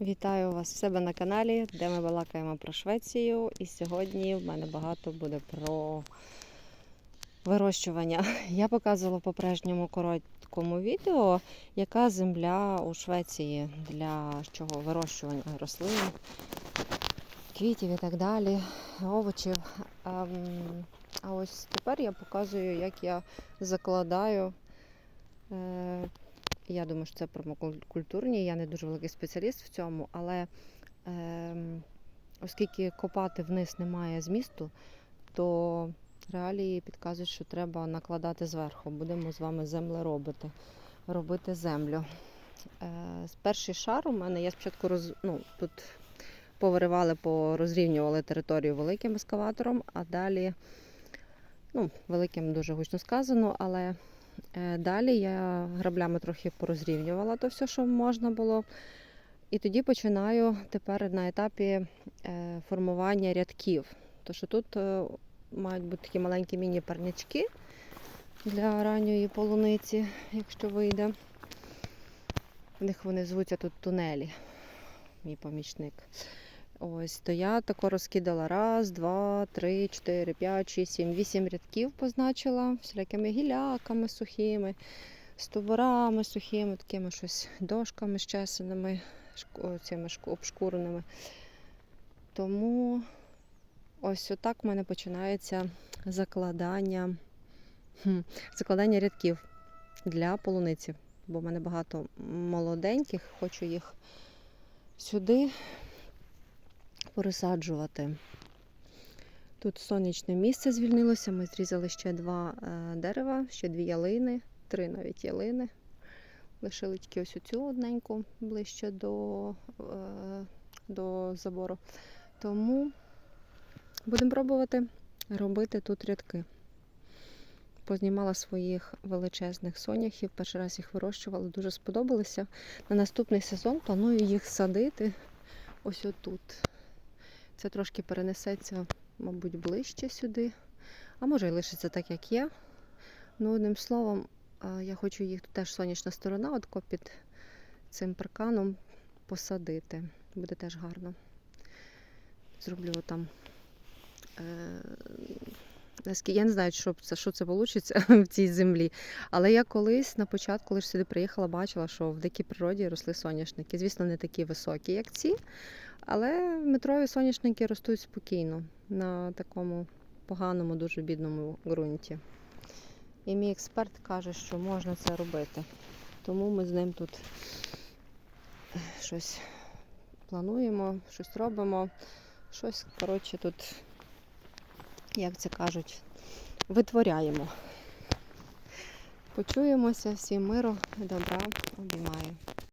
Вітаю вас в себе на каналі, де ми балакаємо про Швецію. І сьогодні в мене багато буде про вирощування. Я показувала в попередньому короткому відео, яка земля у Швеції для чого вирощування рослин, квітів і так далі, овочів. Ем, А ось тепер я показую, як я закладаю. Е, я думаю, що це промокультурні. Я не дуже великий спеціаліст в цьому, але ем, оскільки копати вниз немає змісту, то реалії підказують, що треба накладати зверху. Будемо з вами землеробити, робити землю. Е, перший шар у мене я спочатку роз, ну, тут повиривали, порозрівнювали територію великим ескаватором, а далі, ну, великим дуже гучно сказано, але Е, Далі я граблями трохи порозрівнювала то все, що можна було. І тоді починаю тепер на етапі е, формування рядків. Тому що тут е, мають бути такі маленькі міні-парнячки для ранньої полуниці, якщо вийде. В них вони звуться тут тунелі, мій помічник. Ось, то я тако розкидала раз, два, три, чотири, п'ять, шість, сім, вісім рядків позначила всілякими гіляками сухими, стовбурами сухими, такими щось дошками щесаними, цими обшкуреними. Тому ось отак в мене починається закладання, закладання рядків для полуниці. Бо в мене багато молоденьких, хочу їх сюди пересаджувати. Тут сонячне місце звільнилося. Ми зрізали ще два е, дерева, ще дві ялини, три навіть ялини. Лишили тільки ось цю одненьку ближче до, е, до забору. Тому будемо пробувати робити тут рядки. Познімала своїх величезних соняхів, перший раз їх вирощувала, дуже сподобалися. На наступний сезон планую їх садити ось отут. Це трошки перенесеться, мабуть, ближче сюди. А може і лишиться так, як є. Ну, одним словом, я хочу їх тут теж сонячна сторона, от під цим парканом посадити. Буде теж гарно. Зроблю там. Наскільки- я не знаю, що це, що це вийде в цій землі. Але я колись на початку, коли сюди приїхала, бачила, що в дикій природі росли соняшники. Звісно, не такі високі, як ці. Але метрові соняшники ростуть спокійно на такому поганому, дуже бідному ґрунті. І мій експерт каже, що можна це робити. Тому ми з ним тут щось плануємо, щось робимо, щось, коротше, тут, як це кажуть, витворяємо. Почуємося, всім миру добра, обіймаю.